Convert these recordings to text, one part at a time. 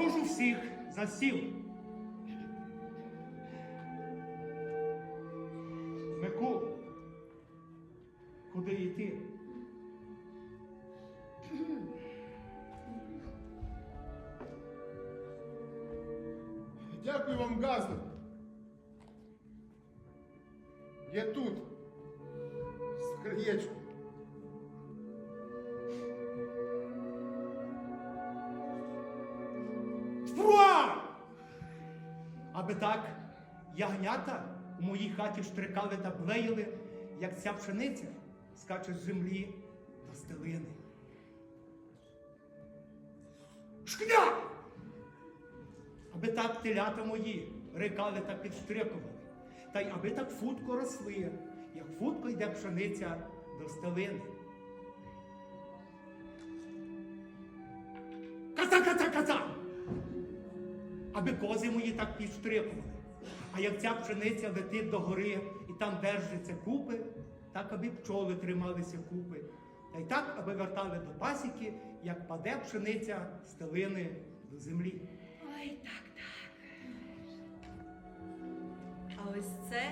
Прошу всіх за стіл. Микола, куди йти? Дякую вам, Газда. Я тут. З краєчку. Фруа! Аби так ягнята у моїй хаті штрикали та блеяли, як ця пшениця скаче з землі до стелини. Шкня! Аби так телята мої рикали та підштрикували, та й аби так футко росли, як футко йде пшениця до стелини. Каза, каза, каза! Аби кози мої так підштрикували. А як ця пшениця летить до гори і там держаться купи, так аби пчоли трималися купи. Та й так, аби вертали до пасіки, як паде пшениця з телини до землі. Ой, так, так. А ось це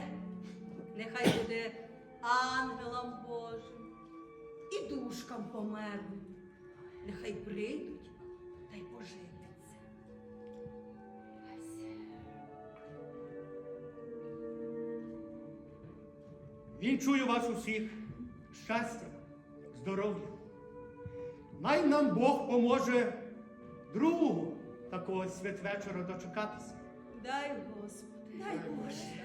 нехай буде ангелам Божим і душкам померлим. Нехай прийдуть та й поживляться. Вінчую вас усіх щастя, здоров'я. Най нам Бог поможе другого такого святвечора дочекатися. Дай Господи. Дай Боже.